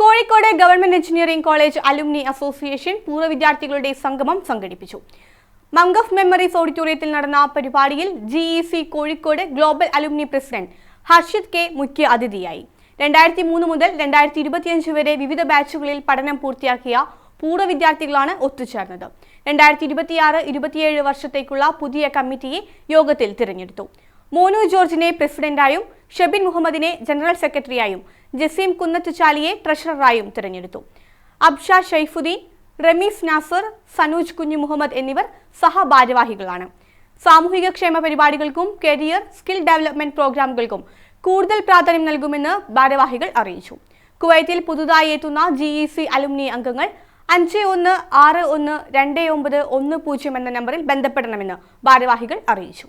Kozhikode government engineering college alumni association പൂർവ വിദ്യാർത്ഥികളുടെ സംഗമം സംഘടിപ്പിച്ചു. മംഗഫ് മെമ്മറീസ് ഓഡിറ്റോറിയത്തിൽ നടന്ന പരിപാടിയിൽ G E C Kozhikode global alumni president Harshit K മുഖ്യ അതിഥിയായി. രണ്ടായിരത്തി മൂന്ന് മുതൽ രണ്ടായിരത്തി ഇരുപത്തിയഞ്ച് വരെ വിവിധ ബാച്ചുകളിൽ പഠനം പൂർത്തിയാക്കിയ പൂർവ വിദ്യാർത്ഥികളാണ് ഒത്തുചേർന്നത്. രണ്ടായിരത്തി ഇരുപത്തിയാറ് ഇരുപത്തിയേഴ് വർഷത്തേക്കുള്ള പുതിയ കമ്മിറ്റിയെ യോഗത്തിൽ തിരഞ്ഞെടുത്തു. മോനു ജോർജിനെ പ്രസിഡന്റായും ഷെബിൻ മുഹമ്മദിനെ ജനറൽ സെക്രട്ടറിയായും ജസീം കുന്നത്തുചാലിയെ ട്രഷററായും തിരഞ്ഞെടുത്തു. അബ്ഷാ ഷൈഫുദ്ദീൻ റമീസ് നാസർ സനൂജ് കുഞ്ഞു മുഹമ്മദ് എന്നിവർ സഹഭാരവാഹികളാണ്. സാമൂഹിക ക്ഷേമ പരിപാടികൾക്കും കരിയർ സ്കിൽ ഡെവലപ്മെന്റ് പ്രോഗ്രാമുകൾക്കും കൂടുതൽ പ്രാധാന്യം നൽകുമെന്ന് ഭാരവാഹികൾ അറിയിച്ചു. കുവൈത്തിൽ പുതുതായി എത്തുന്ന ജി ഇ സി അലുമിനി അംഗങ്ങൾ അഞ്ച് ഒന്ന് ആറ് ഒന്ന് രണ്ട് ഒമ്പത് ഒന്ന് പൂജ്യം എന്ന നമ്പറിൽ ബന്ധപ്പെടണമെന്ന് ഭാരവാഹികൾ അറിയിച്ചു.